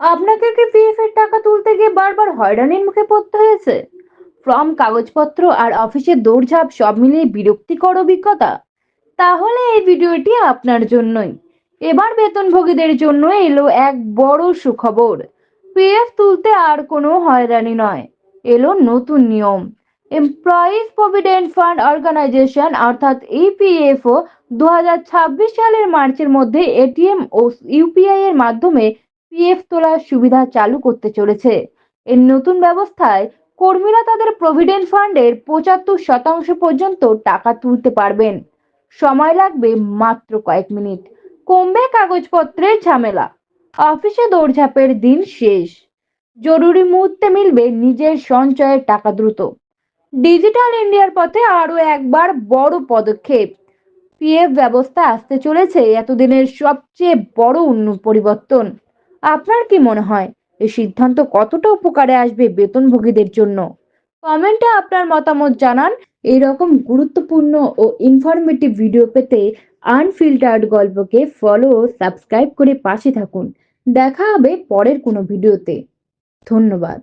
আপনাকে কি পিএফ এর টাকা তুলতে গিয়ে বারবার হয়রানির মুখে পড়তে হয়েছে? ফর্ম, কাগজপত্র আর অফিসের দৌড়ঝাঁপ সব মিলিয়ে বিরক্তিকর অভিজ্ঞতা। তাহলে এই ভিডিওটি আপনার জন্যই। এবার বেতনভোগীদের জন্য এলো এক বড় সুখবর। পিএফ তুলতে আর কোনো হয়রানি নয়। এলো নতুন নিয়ম। এমপ্লয়িজ প্রভিডেন্ট ফান্ড অর্গানাইজেশন অর্থাৎ E ইপিএফও দু হাজার ছাব্বিশ সালের মার্চের মধ্যে এটিএম ও ইউপিআই এর মাধ্যমে পিএফ তোলার সুবিধা চালু করতে চলেছে। এর নতুন ব্যবস্থায় কর্মীরা তাদের প্রভিডেন্ট ফান্ডের পঁচাত্তর শতাংশ পর্যন্ত টাকা তুলতে পারবেন। সময় লাগবে মাত্র কয়েক মিনিট। কমবে কাগজপত্রের ঝামেলা। অফিসে দৌড়ঝাঁপের দিন শেষ। জরুরি মুহূর্তে মিলবে নিজের সঞ্চয়ের টাকা দ্রুত। ডিজিটাল ইন্ডিয়ার পথে আরও একবার বড় পদক্ষেপ। পিএফ ব্যবস্থা আসতে চলেছে এতদিনের সবচেয়ে বড় পরিবর্তন। আপনার কি মনে হয়? এই সিদ্ধান্ত কতটা উপকারে আসবে বেতনভোগীদের জন্য? কমেন্টে আপনার মতামত জানান। এইরকম গুরুত্বপূর্ণ ও ইনফরমেটিভ ভিডিও পেতে আনফিল্টার্ড গল্পকে ফলো ও সাবস্ক্রাইব করে পাশে থাকুন। দেখা হবে পরের কোনো ভিডিওতে ধন্যবাদ।